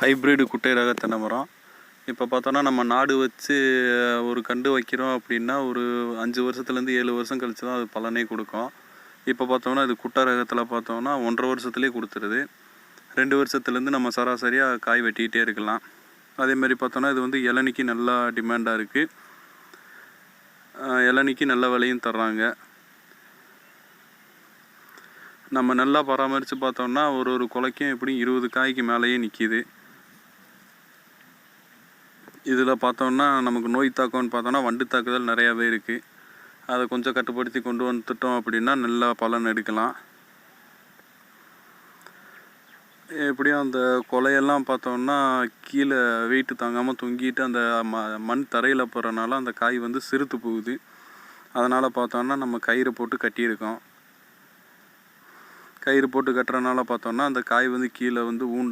Hybrid குட்டை ரக தென்னை மரம். இப்போ பார்த்தோன்னா நம்ம நாடு வச்சு ஒரு கண்டு வைக்கிறோம் அப்படின்னா ஒரு அஞ்சு வருஷத்துலேருந்து ஏழு வருஷம் கழிச்சு தான் அது பலனே கொடுக்கும். இப்போ பார்த்தோம்னா இது குட்டை ரகத்தில் பார்த்தோம்னா ஒன்றரை வருஷத்துலேயே கொடுத்துருது. ரெண்டு வருஷத்துலேருந்து நம்ம சராசரியாக காய் வெட்டிக்கிட்டே இருக்கலாம். அதேமாதிரி பார்த்தோன்னா இது வந்து இளநிக்கு நல்லா டிமாண்டாக இருக்குது இளநிக்கு நல்ல விலையும் தர்றாங்க. நம்ம நல்லா பராமரித்து பார்த்தோம்னா ஒரு ஒரு குலைக்கும் எப்படியும் இருபது காய்க்கு மேலேயே நிற்கிது இதில் பார்த்தோம்னா நமக்கு நோய் தாக்கம்னு பார்த்தோம்னா வண்டு தாக்குதல் நிறையாவே இருக்குது அதை கொஞ்சம் கட்டுப்படுத்தி கொண்டு வந்துட்டோம் அப்படின்னா நல்லா பலன் எடுக்கலாம். எப்படியும் அந்த கொலையெல்லாம் பார்த்தோம்னா கீழே வெயிட்டு தாங்காமல் தொங்கிட்டு அந்த ம மண் தரையில் போகிறனால அந்த காய் வந்து சிறுத்து போகுது. அதனால் பார்த்தோம்னா நம்ம கயிறு போட்டு கட்டியிருக்கோம். கயிறு போட்டு கட்டுறனால பார்த்தோம்னா அந்த காய் வந்து கீழே வந்து ஊண்டு